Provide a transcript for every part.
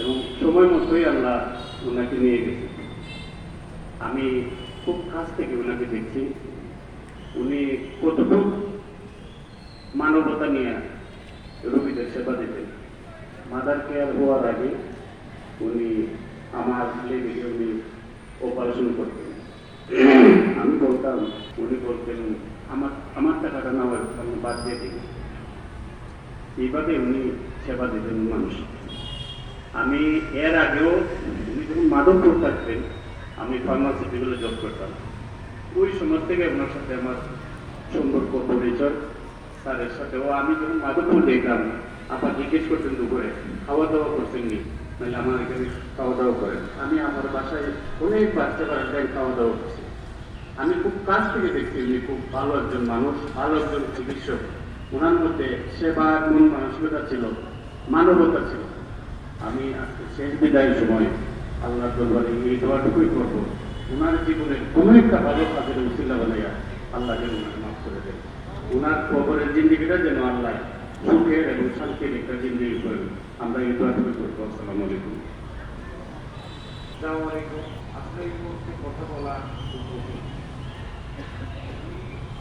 এবং সময় মতোই আল্লাহ ওনাকে নিয়ে গেছে। আমি খুব কাছ থেকে ওনাকে দেখছি। উনি কতটুকু মানবতা নিয়ে রোগীদের সেবা দিতেন, মাদার কেয়ার হওয়ার আগে উনি আমার লেগে উনি অপারেশন করতেন। আমি বলতাম, উনি বলতেন, আমার আমার টাকাটা না হয় বাদ দিয়ে দিই। এইভাবে উনি সেবা দিতেন মানুষ আমি এর আগেও, উনি যখন মাধবপুর থাকতেন, আমি ফার্মাসিটিগুলো জব করতাম। ওই সময় থেকে ওনার সাথে আমার সম্পর্ক, পরিচয়, স্যারের সাথেও আমি যখন মাধবপুর দেখলাম আপা জিজ্ঞেস করতেন দুপুরে খাওয়া দাওয়া করতেন নি নাহলে আমার এখানে খাওয়া দাওয়া করেন। আমি আমার বাসায় অনেক বাচ্চা বাচ্চায় খাওয়া দাওয়া করছি। আমি খুব কাছ থেকে দেখছি উনি খুব ভালো একজন মানুষ, ভালো একজন চিকিৎসক। ওনার মধ্যে সেবা মন মানসিকতা ছিল, মানবতা ছিল। আমি শেষ বিদায়ের সময় আল্লাহ দরবারে এই দোয়াটুকুই করব। ওনার জীবনের কোনো একটা ভালো কাজের উচিল্লা বানাইয়া আল্লাহ যেন ওনাকে মাফ করে দেন। ওনার কবরের জিন্দিগিটা যেন আল্লাহ সুখের এবং শান্তির একটা জিন্দিগি করেন আমরা এই দোয়াটুকুই করব। আসসালামু আলাইকুম।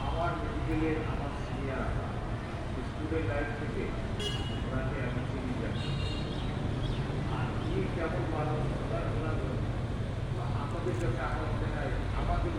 আমার মেডিকেলের আমার সিনিয়র স্টুডেন্ট লাইফ থেকে ওনাকে আমি চিনি যাচ্ছি আর কি কেমন মানুষ ওনার ওনার আমাদের